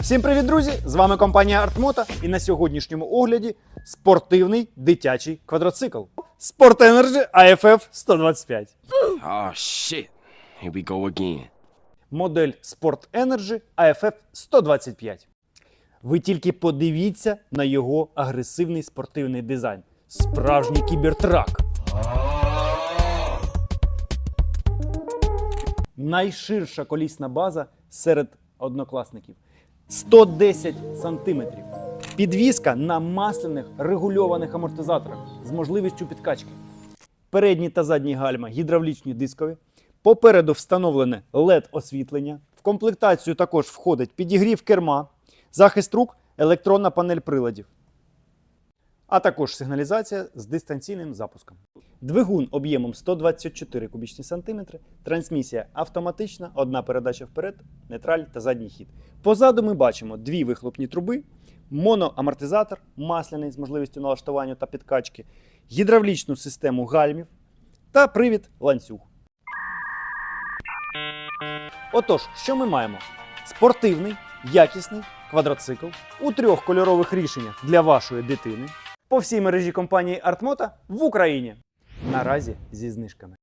Всім привіт, друзі! З вами компанія Артмота і на сьогоднішньому огляді спортивний дитячий квадроцикл. Sport Energy AFF 125. Oh shit. Here we go again. Модель Sport Energy AFF 125. Ви тільки подивіться на його агресивний спортивний дизайн. Справжній кібертрак. Найширша колісна база серед однокласників 110 сантиметрів. Підвізка на масляних регульованих амортизаторах з можливістю підкачки. Передні та задні гальма гідравлічні дискові. Попереду встановлене LED освітлення. В комплектацію також входить підігрів керма, захист рук, електронна панель приладів, а також сигналізація з дистанційним запуском. Двигун об'ємом 124 кубічні сантиметри, трансмісія автоматична, одна передача вперед, нейтраль та задній хід. Позаду ми бачимо дві вихлопні труби, моноамортизатор масляний з можливістю налаштування та підкачки, гідравлічну систему гальмів та привід ланцюг. Отож, що ми маємо? Спортивний, якісний квадроцикл у трьох кольорових рішеннях для вашої дитини по всій мережі компанії Артмота в Україні. Наразі зі знижками.